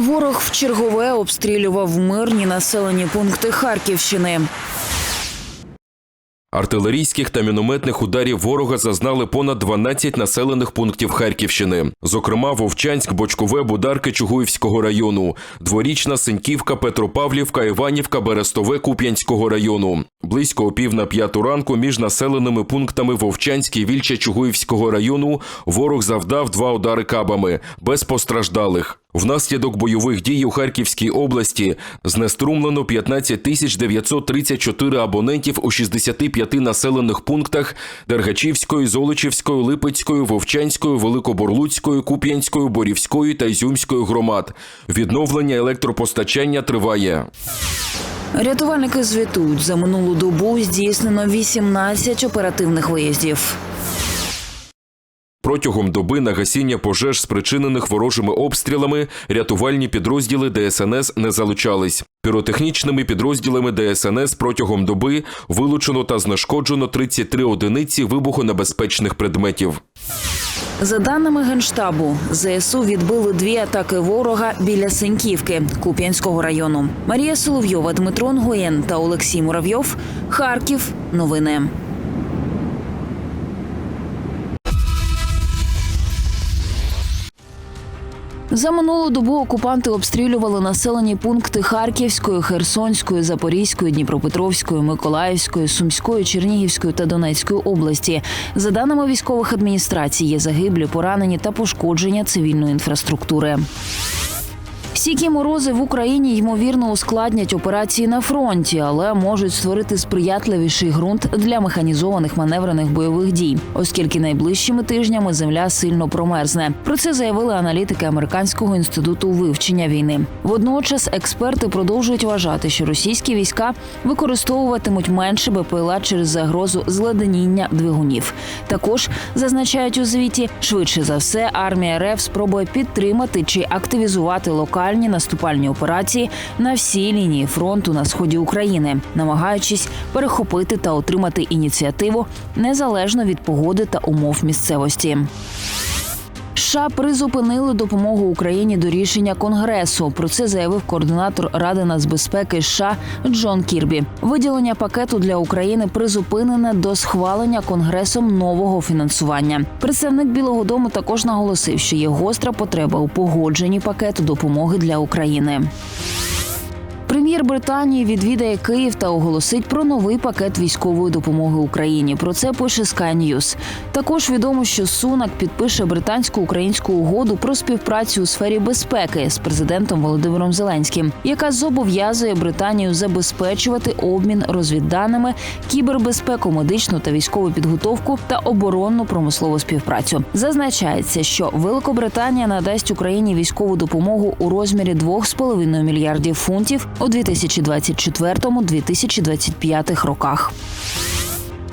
Ворог в чергове обстрілював мирні населені пункти Харківщини. Артилерійських та мінометних ударів ворога зазнали понад 12 населених пунктів Харківщини. Зокрема, Вовчанськ, Бочкове, Бударки Чугуївського району, Дворічна, Синьківка, Петропавлівка, Іванівка, Берестове Куп'янського району. Близько о пів на п'яту ранку між населеними пунктами Вовчанськ і Вільча Чугуївського району ворог завдав два удари кабами без постраждалих. Внаслідок бойових дій у Харківській області знеструмлено 15 тисяч 934 абонентів у 65 населених пунктах Дергачівської, Золочівської, Липецької, Вовчанської, Великоборлуцької, Куп'янської, Борівської та Ізюмської громад. Відновлення електропостачання триває. Рятувальники звітують, за минулу добу здійснено 18 оперативних виїздів. Протягом доби на гасіння пожеж, спричинених ворожими обстрілами, рятувальні підрозділи ДСНС не залучались. Піротехнічними підрозділами ДСНС протягом доби вилучено та знешкоджено 33 одиниці вибухонебезпечних предметів. За даними генштабу, ЗСУ відбили дві атаки ворога біля Синьківки Куп'янського району. Марія Соловйова, Дмитро Нгоєн та Олексій Муравйов. Харків. Новини. За минулу добу окупанти обстрілювали населені пункти Харківської, Херсонської, Запорізької, Дніпропетровської, Миколаївської, Сумської, Чернігівської та Донецької області. За даними військових адміністрацій, є загиблі, поранені та пошкодження цивільної інфраструктури. Стійкі морози в Україні ймовірно ускладнять операції на фронті, але можуть створити сприятливіший ґрунт для механізованих маневрених бойових дій, оскільки найближчими тижнями земля сильно промерзне. Про це заявили аналітики американського інституту вивчення війни. Водночас експерти продовжують вважати, що російські війська використовуватимуть менше БПЛА через загрозу зледеніння двигунів. Також зазначають у звіті, швидше за все, армія РФ спробує підтримати чи активізувати локальні наступальні операції на всій лінії фронту на сході України, намагаючись перехопити та отримати ініціативу незалежно від погоди та умов місцевості. США призупинили допомогу Україні до рішення Конгресу. Про це заявив координатор Ради нацбезпеки США Джон Кірбі. Виділення пакету для України призупинене до схвалення Конгресом нового фінансування. Представник Білого Дому також наголосив, що є гостра потреба у погодженні пакету допомоги для України. Прем'єр Британії відвідає Київ та оголосить про новий пакет військової допомоги Україні. Про це пише Sky News. Також відомо, що Сунак підпише британсько-українську угоду про співпрацю у сфері безпеки з президентом Володимиром Зеленським, яка зобов'язує Британію забезпечувати обмін розвідданими, кібербезпеку, медичну та військову підготовку та оборонну промислову співпрацю. Зазначається, що Великобританія надасть Україні військову допомогу у розмірі 2,5 мільярдів фунтів 2024-2025 роках.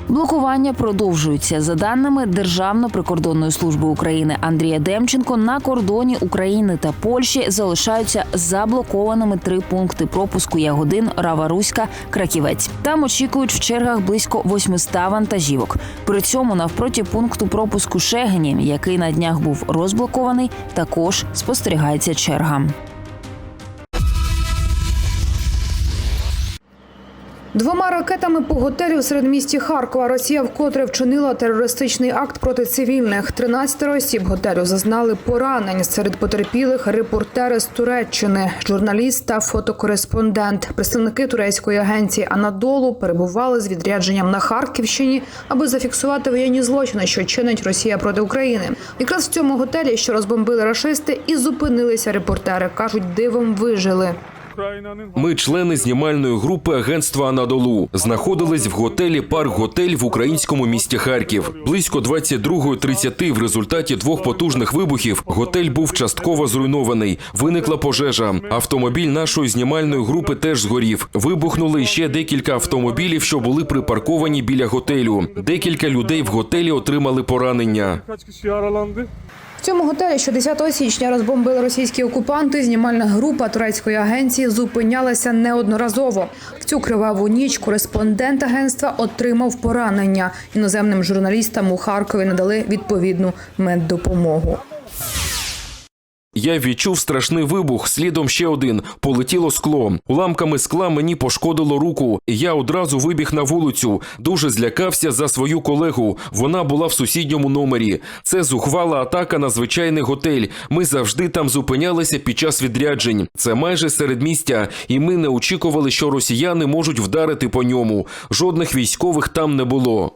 Блокування продовжується за даними Державної прикордонної служби України Андрія Демченко. На кордоні України та Польщі залишаються заблокованими три пункти пропуску Ягодин, Рава Руська, Краківець. Там очікують в чергах близько 800 вантажівок. При цьому навпроти пункту пропуску Шегині, який на днях був розблокований, також спостерігається черга. Двома ракетами по готелю в середмісті Харкова Росія вкотре вчинила терористичний акт проти цивільних. 13 осіб готелю зазнали поранень. Серед потерпілих репортери з Туреччини, журналіст та фотокореспондент. Представники турецької агенції Анадолу перебували з відрядженням на Харківщині, аби зафіксувати воєнні злочини, що чинить Росія проти України. Якраз в цьому готелі, що розбомбили рашисти, і зупинилися репортери. кажуть, дивом вижили. Ми, члени знімальної групи агентства Анадолу, знаходились в готелі Парк Готель в українському місті Харків. Близько 22.30 в результаті двох потужних вибухів готель був частково зруйнований. Виникла пожежа. Автомобіль нашої знімальної групи теж згорів. Вибухнули ще декілька автомобілів, що були припарковані біля готелю. Декілька людей в готелі отримали поранення. В цьому готелі, що 10 січня розбомбили російські окупанти, знімальна група турецької агенції зупинялася неодноразово. В цю криваву ніч кореспондент агентства отримав поранення. Іноземним журналістам у Харкові надали відповідну меддопомогу. Я відчув страшний вибух, слідом ще один. Полетіло скло. Уламками скла мені пошкодило руку. Я одразу вибіг на вулицю. Дуже злякався за свою колегу. Вона була в сусідньому номері. Це зухвала атака на звичайний готель. Ми завжди там зупинялися під час відряджень. Це майже середмістя, і ми не очікували, що росіяни можуть вдарити по ньому. Жодних військових там не було.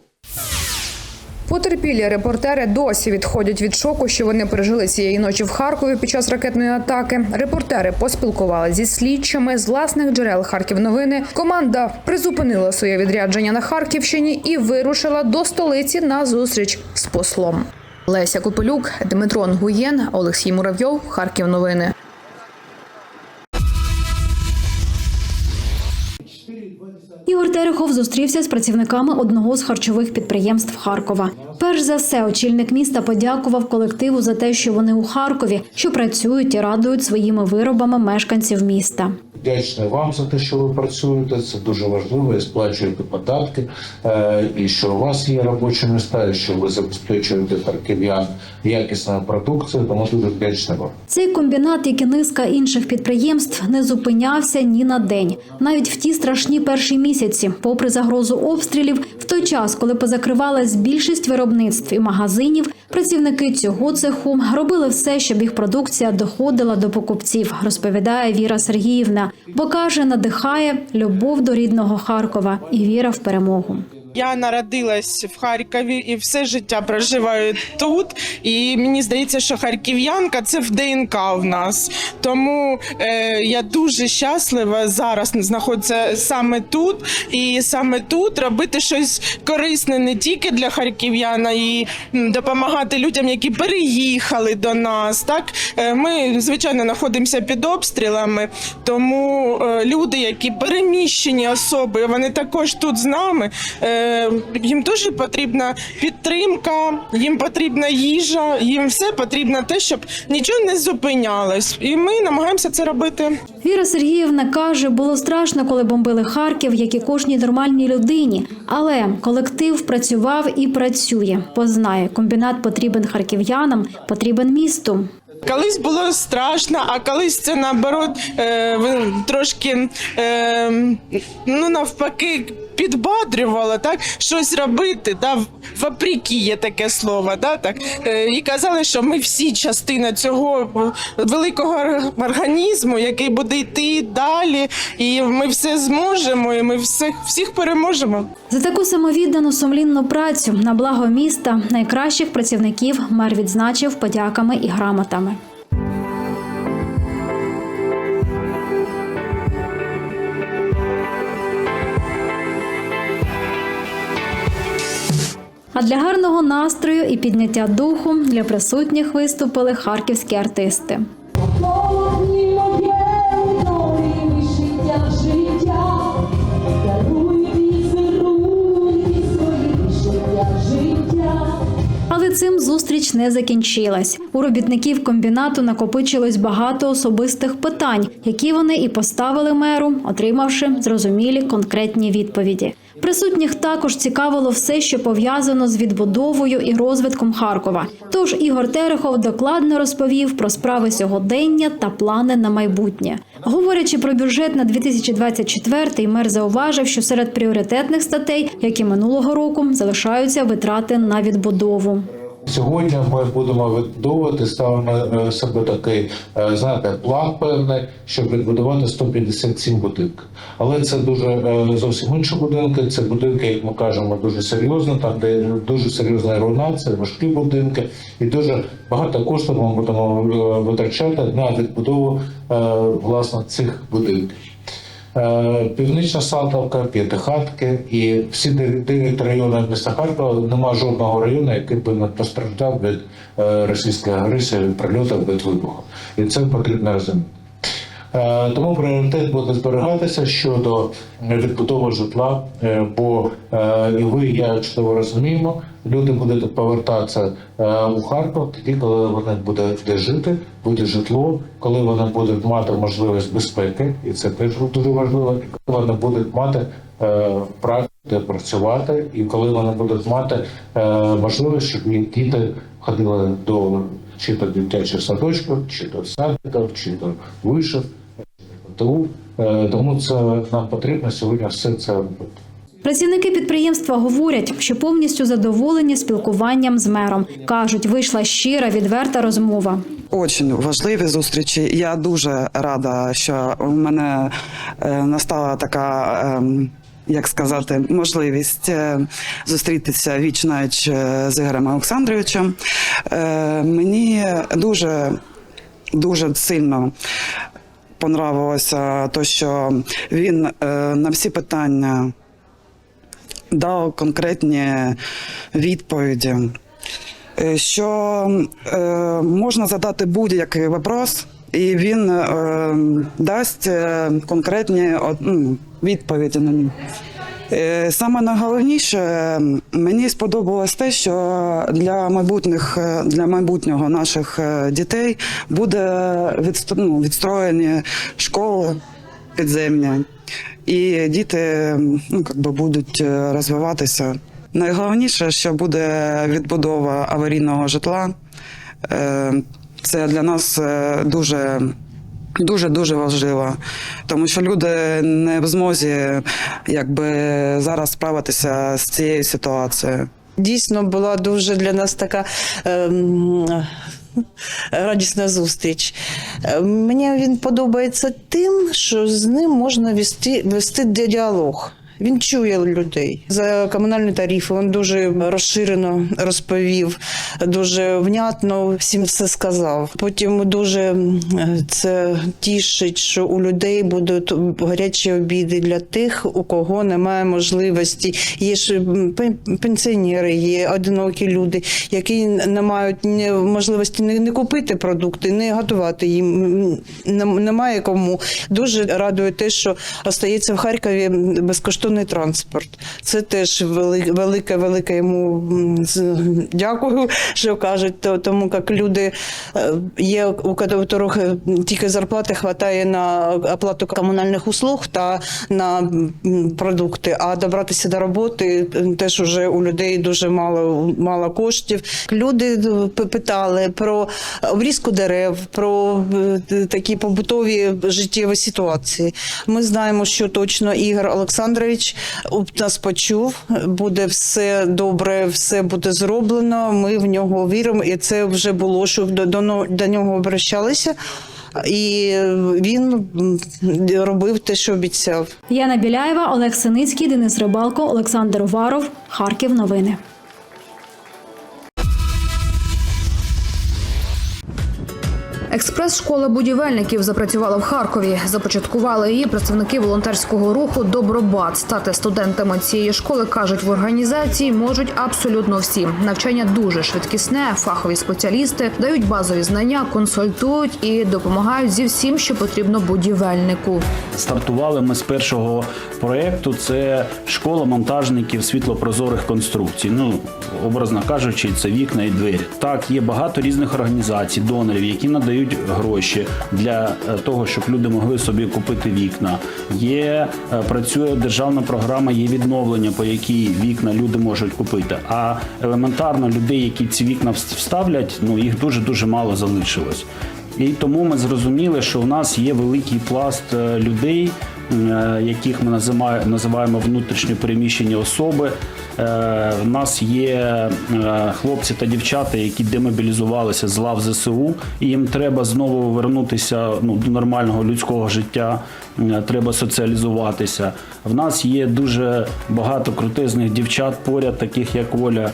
Потерпілі репортери досі відходять від шоку, що вони пережили цієї ночі в Харкові під час ракетної атаки. Репортери поспілкувалися зі слідчими з власних джерел Харків новини. Команда призупинила своє відрядження на Харківщині і вирушила до столиці на зустріч з послом. Леся Копелюк, Дмитро Нгуєн, Олексій Муравйов, Харків новини. Ігор Терехов зустрівся з працівниками одного з харчових підприємств Харкова. Перш за все, очільник міста подякував колективу за те, що вони у Харкові, що працюють і радують своїми виробами мешканців міста. Вдячний вам за те, що ви працюєте. Це дуже важливо і сплачуєте податки, е, і що у вас є робочі міста, і що ви забезпечуєте харків'ян якісною продукцією. Тому дуже вдячний вам. Цей комбінат, як і низка інших підприємств, не зупинявся ні на день. Навіть в ті страшні перші місяці, попри загрозу обстрілів, в той час, коли позакривалась більшість виробництв і магазинів, працівники цього цеху робили все, щоб їх продукція доходила до покупців, розповідає Віра Сергіївна. Бо каже, надихає любов до рідного Харкова і віра в перемогу. Я народилась в Харкові і все життя проживаю тут. І мені здається, що харків'янка це в ДНК в нас. Тому е, я дуже щаслива зараз знаходитися саме тут, і саме тут робити щось корисне не тільки для харків'яна, і допомагати людям, які переїхали до нас. Так Е, ми звичайно знаходимося під обстрілами, тому е, люди, які переміщені особи, вони також тут з нами. Е, їм дуже потрібна підтримка, їм потрібна їжа, їм все потрібно те, щоб нічого не зупинялось. І ми намагаємося це робити. Віра Сергіївна каже, було страшно, коли бомбили Харків, як і кожній нормальній людині. Але колектив працював і працює. Бо знає, комбінат потрібен харків'янам, потрібен місту. Колись було страшно, а колись це наоборот е, трошки е, ну навпаки підбодрювало, так щось робити. Да? Вопреки є таке слово. Да? Так? Е, і казали, що ми всі частина цього великого організму, який буде йти далі, і ми все зможемо, і ми всіх, всіх переможемо. За таку самовіддану сумлінну працю на благо міста найкращих працівників мер відзначив подяками і грамотами. А для гарного настрою і підняття духу для присутніх виступили харківські артисти. Але цим зустріч не закінчилась. У робітників комбінату накопичилось багато особистих питань, які вони і поставили меру, отримавши зрозумілі конкретні відповіді. Присутніх також цікавило все, що пов'язано з відбудовою і розвитком Харкова. Тож Ігор Терехов докладно розповів про справи сьогодення та плани на майбутнє. Говорячи про бюджет на 2024, мер зауважив, що серед пріоритетних статей, як і минулого року, залишаються витрати на відбудову. Сьогодні ми будемо відбудовувати, ставимо е, себе такий, е, знаєте, план певний, щоб відбудувати 157 будинків. Але це дуже е, зовсім інші будинки. Це будинки, як ми кажемо, дуже серйозно, там де дуже серйозна руйнація, важкі будинки, і дуже багато коштів ми будемо витрачати на відбудову власне цих будинків. Е, Північна Салтовка, П'ятихатки і всі дев'ять- районів міста Харкова немає жодного району, який би не постраждав від е, російської агресії, від прильотів, від вибуху. І це потрібно розуміти. Е, Тому пріоритет буде зберігатися щодо відбудови житла, бо і ви, і я чудово розуміємо, люди будуть повертатися е, у Харків тоді, коли вони будуть де жити, буде житло, коли вони будуть мати можливість безпеки, і це теж дуже важливо, коли вони будуть мати е, працю. де працювати, і коли вони будуть мати е, можливість, щоб діти ходили до чи до дитячих садочків, чи до садиків, чи до вишів, ПТУ. Е, тому це нам потрібно сьогодні все це робити. Працівники підприємства говорять, що повністю задоволені спілкуванням з мером. кажуть, вийшла щира, відверта розмова. Очень важливі зустрічі. Я дуже рада, що у мене е, настала така. ем, Як сказати, можливість е, зустрітися віч навіч е, з Ігорем Олександровичем. Мені дуже дуже сильно понравилося те, що він на всі питання дав конкретні відповіді. Е, Що е, можна задати будь-який вопрос, і він е, дасть е, конкретні ну, відповіді на нього. Е, Саме найголовніше мені сподобалось те, що для майбутніх для майбутнього наших дітей буде ну, відстроєні школи підземні, і діти ну, би будуть е, розвиватися. Найголовніше, що буде відбудова аварійного житла. Е, Це для нас е, дуже Дуже дуже важливо, тому що люди не в змозі якби зараз справитися з цією ситуацією. Дійсно була дуже для нас така ем, радісна зустріч. Е, Мені він подобається тим, що з ним можна вести, вести діалог. Він чує людей за комунальні тарифи. Він дуже розширено розповів, дуже внятно всім все сказав. Потім дуже це тішить, що у людей будуть гарячі обіди для тих, у кого немає можливості. Є ж пенсіонери, є одинокі люди, які не мають ні можливості не, купити продукти, не готувати їм. Немає кому. Дуже радує те, що остається в Харкові безкоштовний транспорт. Це теж вели- велике, велике йому дякую, що кажуть, то- тому як люди е, є, у яких тільки зарплати вистачає на оплату комунальних услуг та на продукти, а добратися до роботи теж уже у людей дуже мало, мало коштів. Люди е, питали про обрізку дерев, про е, такі побутові життєві ситуації. Ми знаємо, що точно Ігор Олександрович у- нас почув. Буде все добре, все буде зроблено. Ми в нього віримо, і це вже було, що до, до, до нього обращалися. І він робив те, що обіцяв. Яна Біляєва, Олег Синицький, Денис Рибалко, Олександр Уваров. Харків. Новини. Експрес-школа будівельників запрацювала в Харкові. Започаткували її представники волонтерського руху Добробат. Стати студентами цієї школи кажуть в організації можуть абсолютно всі. Навчання дуже швидкісне, фахові спеціалісти дають базові знання, консультують і допомагають зі всім, що потрібно будівельнику. Стартували ми з першого проєкту. Це школа монтажників світлопрозорих конструкцій. Ну, образно кажучи, це вікна і двері. Так, є багато різних організацій, донорів, які надають гроші для е, того, щоб люди могли собі купити вікна. Є е, працює державна програма, є відновлення, по якій вікна люди можуть купити. А елементарно людей, які ці вікна вставлять, ну їх дуже дуже мало залишилось. І тому ми зрозуміли, що в нас є великий пласт е, людей, яких ми називаємо внутрішньо переміщені особи. Е, В нас є е, хлопці та дівчата, які демобілізувалися з лав ЗСУ, і їм треба знову вернутися ну, до нормального людського життя. Е, Треба соціалізуватися. В нас є дуже багато крутизних дівчат поряд, таких як Оля,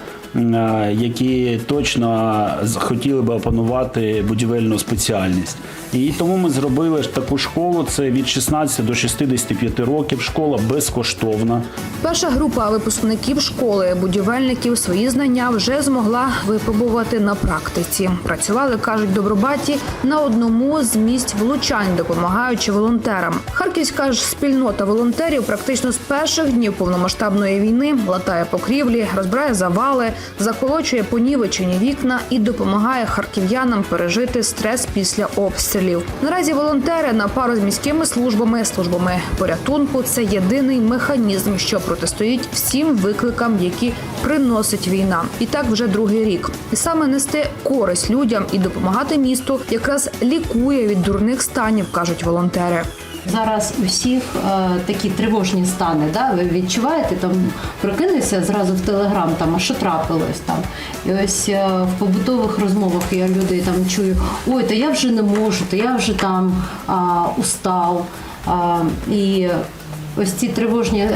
які точно хотіли би опанувати будівельну спеціальність. І тому ми зробили таку школу. Це від 16 до 65 років. Школа безкоштовна. Перша група випускників школи будівельників свої знання вже змогла випробувати на практиці. Працювали, кажуть добробаті, на одному з місць влучань, допомагаючи волонтерам. Харківська ж спільнота волонтерів практично з перших днів повномасштабної війни латає покрівлі, розбирає завали, заколочує понівечені вікна і допомагає харків'янам пережити стрес після обстрілів. Наразі волонтери на пару з міськими службами, службами порятунку це єдиний механізм, що протистоїть всім викликам, які приносить війна. І так вже другий рік. І саме нести користь людям і допомагати місту якраз лікує від дурних станів, кажуть волонтери. Зараз у всіх е, такі тривожні стани. Да? Ви відчуваєте, там прокинешся зразу в телеграм, там, а що трапилось там. І ось е, в побутових розмовах я людей там чую, ой, та я вже не можу, та я вже там а, устав. А, і ось ці тривожні е,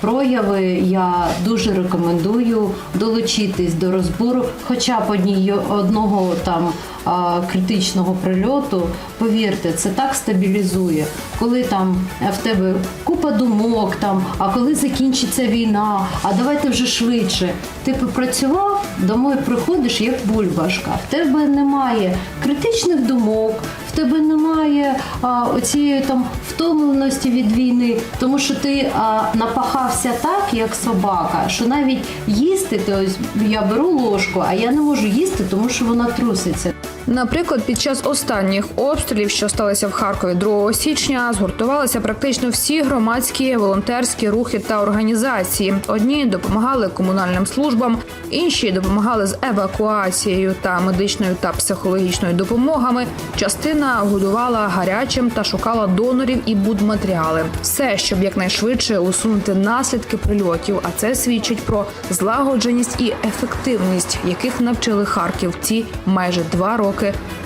прояви я дуже рекомендую долучитись до розбору хоча б одні, одного там а, критичного прильоту. Повірте, це так стабілізує. Коли там е, в тебе купа думок, там, а коли закінчиться війна, а давайте вже швидше. Ти попрацював, домой приходиш як бульбашка. В тебе немає критичних думок, тебе немає а, оцієї там втомленості від війни, тому що ти а, напахався так, як собака, що навіть їсти, то ось я беру ложку, а я не можу їсти, тому що вона труситься. Наприклад, під час останніх обстрілів, що сталися в Харкові 2 січня, згуртувалися практично всі громадські волонтерські рухи та організації. Одні допомагали комунальним службам, інші допомагали з евакуацією та медичною та психологічною допомогами. Частина годувала гарячим та шукала донорів і будматеріали. Все, щоб якнайшвидше усунути наслідки прильотів. А це свідчить про злагодженість і ефективність, яких навчили харківці майже два роки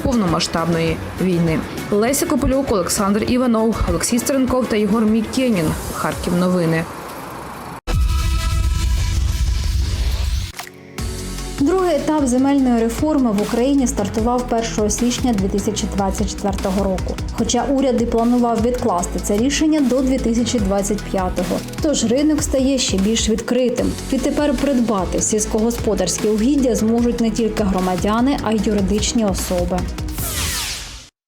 повномасштабної війни. Леся Копилюк, Олександр Іванов, Олексій Стеренков та Єгор Мікенін. Харків новини. Етап земельної реформи в Україні стартував 1 січня 2024 року. Хоча уряд і планував відкласти це рішення до 2025-го. Тож ринок стає ще більш відкритим. Відтепер придбати сільськогосподарські угіддя зможуть не тільки громадяни, а й юридичні особи.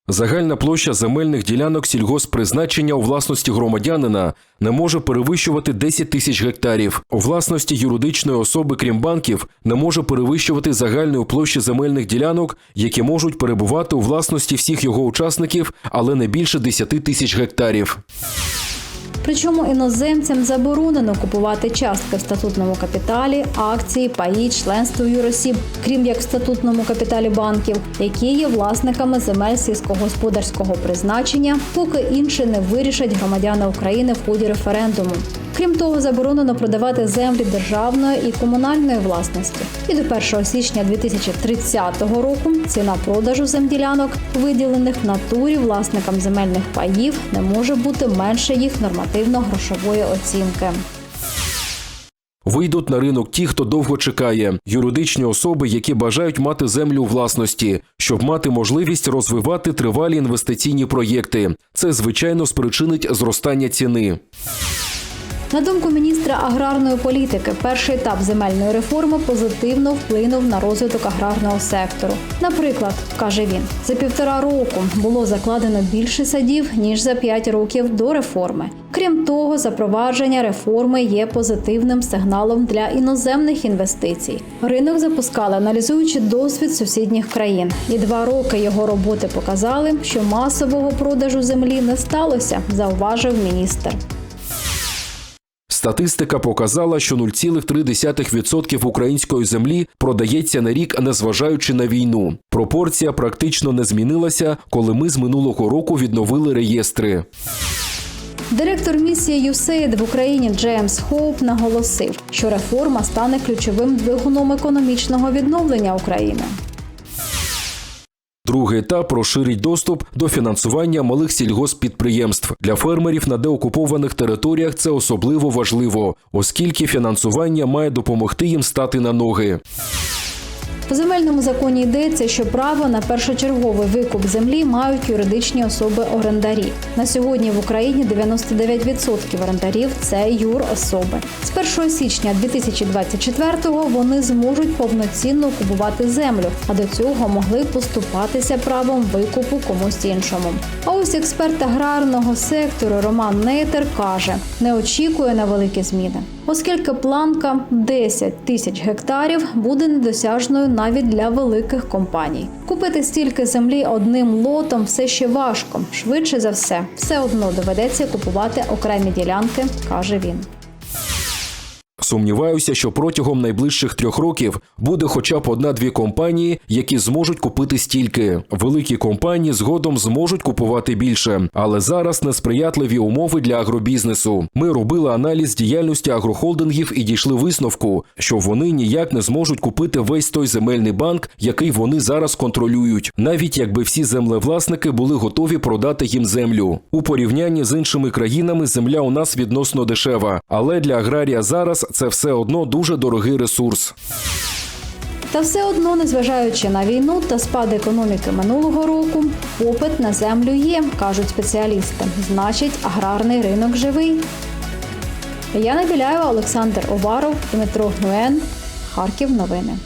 Загальна площа земельних ділянок сільгосппризначення у власності громадянина не може перевищувати 10 тисяч гектарів. У власності юридичної особи, крім банків, не може перевищувати загальної площі земельних ділянок, які можуть перебувати у власності всіх його учасників, але не більше 10 тисяч гектарів. Причому іноземцям заборонено купувати частки в статутному капіталі, акції, паї, членство юросіб, крім як в статутному капіталі банків, які є власниками земель сільськогосподарського призначення, поки інші не вирішать громадяни України в ході референдуму. Крім того, заборонено продавати землі державної і комунальної власності. І до 1 січня 2030 року ціна продажу земділянок, виділених в натурі власникам земельних паїв, не може бути менше їх нормативно-грошової оцінки. Вийдуть на ринок ті, хто довго чекає, юридичні особи, які бажають мати землю у власності, щоб мати можливість розвивати тривалі інвестиційні проєкти. Це звичайно спричинить зростання ціни. На думку міністра аграрної політики, перший етап земельної реформи позитивно вплинув на розвиток аграрного сектору. Наприклад, каже він, за півтора року було закладено більше садів ніж за п'ять років до реформи. Крім того, запровадження реформи є позитивним сигналом для іноземних інвестицій. Ринок запускали, аналізуючи досвід сусідніх країн, і два роки його роботи показали, що масового продажу землі не сталося, зауважив міністр. Статистика показала, що 0,3% української землі продається на рік, незважаючи на війну. Пропорція практично не змінилася, коли ми з минулого року відновили реєстри. Директор місії USAID в Україні Джеймс Хоуп наголосив, що реформа стане ключовим двигуном економічного відновлення України. Другий етап розширить доступ до фінансування малих сільгоспідприємств для фермерів на деокупованих територіях. Це особливо важливо, оскільки фінансування має допомогти їм стати на ноги. Земельному законі йдеться, що право на першочерговий викуп землі мають юридичні особи-орендарі. На сьогодні в Україні 99% орендарів це юрособи. З 1 січня 2024-го вони зможуть повноцінно купувати землю, а до цього могли поступатися правом викупу комусь іншому. А ось експерт аграрного сектору Роман Нейтер каже, не очікує на великі зміни, оскільки планка 10 тисяч гектарів буде недосяжною навіть для великих компаній. Купити стільки землі одним лотом все ще важко. Швидше за все, все одно доведеться купувати окремі ділянки, каже він. Сумніваюся, що протягом найближчих трьох років буде хоча б одна-дві компанії, які зможуть купити стільки. Великі компанії згодом зможуть купувати більше, але зараз несприятливі умови для агробізнесу. Ми робили аналіз діяльності агрохолдингів і дійшли висновку, що вони ніяк не зможуть купити весь той земельний банк, який вони зараз контролюють, навіть якби всі землевласники були готові продати їм землю. У порівнянні з іншими країнами земля у нас відносно дешева, але для аграрія зараз це все одно дуже дорогий ресурс. Та все одно, незважаючи на війну та спад економіки минулого року, попит на землю є, кажуть спеціалісти. Значить, аграрний ринок живий. Яна Біляєва, Олександр Оваров, Дмитро Гнуен. Харків. Новини.